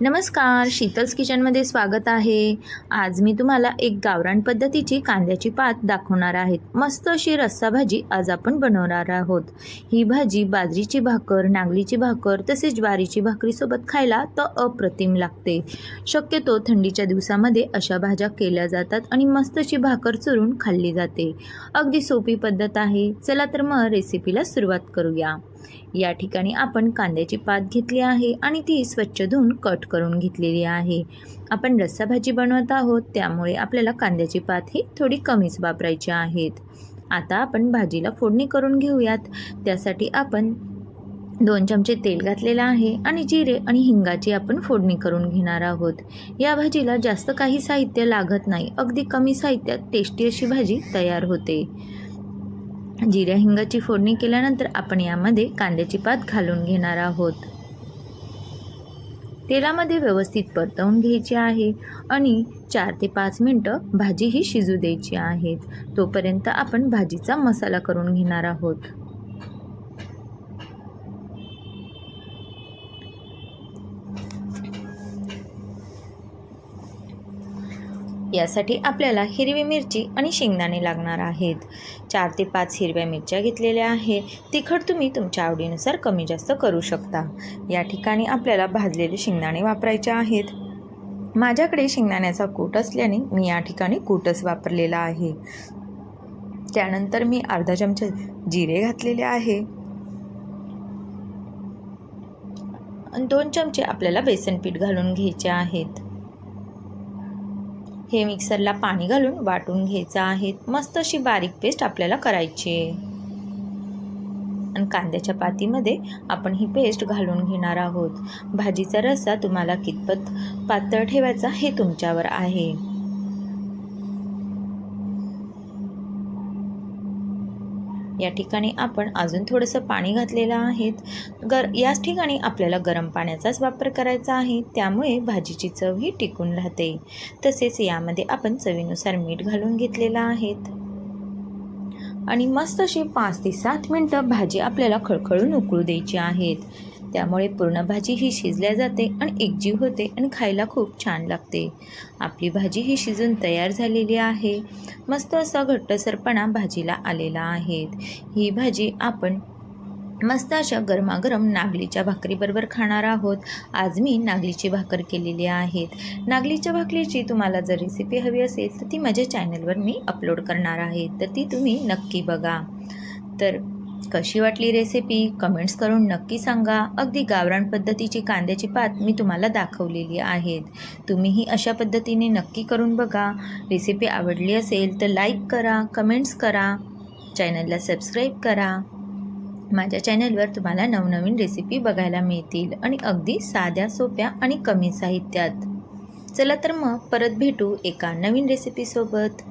नमस्कार शीतल्स किचनमध्ये स्वागत आहे. आज मी तुम्हाला एक गावरान पद्धतीची कांद्याची पात दाखवणार आहेत. मस्त अशी रस्सा भाजी आज आपण बनवणार आहोत. ही भाजी बाजरीची भाकर नागलीची भाकर तसेच ज्वारीची भाकरीसोबत खायला तर अप्रतिम लागते. शक्यतो थंडीच्या दिवसामध्ये अशा भाज्या केल्या जातात आणि मस्त अशी भाकर चुरून खाल्ली जाते. अगदी सोपी पद्धत आहे. चला तर मग रेसिपीला सुरुवात करूया. या ठिकाणी आपण कांद्याची पात घेतली आहे आणि ती स्वच्छ धुवून कट करून घेतलेली आहे. आपण रस्सा भाजी बनवत आहोत त्यामुळे आपल्याला कांद्याची पात ही थोडी कमीच वापरायची आहेत. आता आपण भाजीला फोडणी करून घेऊयात. त्यासाठी आपण दोन चमचे तेल घातलेलं आहे आणि जिरे आणि हिंगाची आपण फोडणी करून घेणार आहोत. या भाजीला जास्त काही साहित्य लागत नाही. अगदी कमी साहित्यात टेस्टी अशी भाजी तयार होते. जिऱ्या हिंगाची फोडणी केल्यानंतर आपण यामध्ये कांद्याची पात घालून घेणार आहोत. तेलामध्ये व्यवस्थित परतवून घ्यायची आहे आणि चार ते पाच मिनटं भाजी ही शिजू द्यायची आहेत. तोपर्यंत आपण भाजीचा मसाला करून घेणार आहोत. यासाठी आपल्याला हिरवी मिरची आणि शेंगदाणे लागणार आहेत. चार ते पाच हिरव्या मिरच्या घेतलेल्या आहे तिखट तुम्ही तुमच्या आवडीनुसार कमी जास्त करू शकता. या ठिकाणी आपल्याला भाजलेले शेंगदाणे वापरायचे आहेत. माझ्याकडे शेंगदाण्याचा कूट असल्याने मी या ठिकाणी कूटच वापरलेला आहे. त्यानंतर मी अर्धा चमचा जिरे घातलेले आहे. आणि दोन चमचे आपल्याला बेसन पीठ घालून घ्यायचे आहेत. हे मिक्सरला पाणी घालून वाटून घ्यायचं आहे. मस्त अशी बारीक पेस्ट आपल्याला करायची आहे. आणि कांद्याच्या पातीमध्ये आपण ही पेस्ट घालून घेणार आहोत. भाजीचा रस्सा तुम्हाला कितपत पातळ ठेवायचा हे तुमच्यावर आहे. या ठिकाणी आपण अजून थोडंसं पाणी घातलेलं आहेत. गर याच ठिकाणी आपल्याला गरम पाण्याचाच वापर करायचा आहे. त्यामुळे भाजीची चव ही टिकून राहते. तसेच यामध्ये आपण चवीनुसार मीठ घालून घेतलेलं आहेत. आणि मस्त अशी पाच ते सात मिनटं भाजी आपल्याला खळखळून उकळू द्यायची आहेत. त्यामुळे पूर्ण भाजी ही शिजल्या जाते आणि एकजीव होते आणि खायला खूप छान लागते. आपली भाजी ही शिजून तयार झालेली आहे. मस्त असा घट्टसरपणा भाजीला आलेला आहे. ही भाजी आपण मस्त अशा गरमागरम नागलीच्या भाकरीबरोबर खाणार आहोत. आज मी नागलीची भाकर केलेली आहेत नागलीच्या भाकरीची तुम्हाला जर रेसिपी हवी असेल तर ती माझ्या चॅनलवर मी अपलोड करणार आहे. तर ती तुम्ही नक्की बघा. तर कशी वाटली रेसिपी कमेंट्स करून नक्की सांगा. अगदी गावरान पद्धतीची कांद्याची पात मी तुम्हाला दाखवलेली आहेत. तुम्हीही अशा पद्धतीने नक्की करून बघा. रेसिपी आवडली असेल तर लाईक करा कमेंट्स करा. चॅनलला सबस्क्राईब करा. माझ्या चॅनलवर तुम्हाला नवनवीन रेसिपी बघायला मिळतील आणि अगदी साध्या सोप्या आणि कमी साहित्यात. चला तर मग परत भेटू एका नवीन रेसिपीसोबत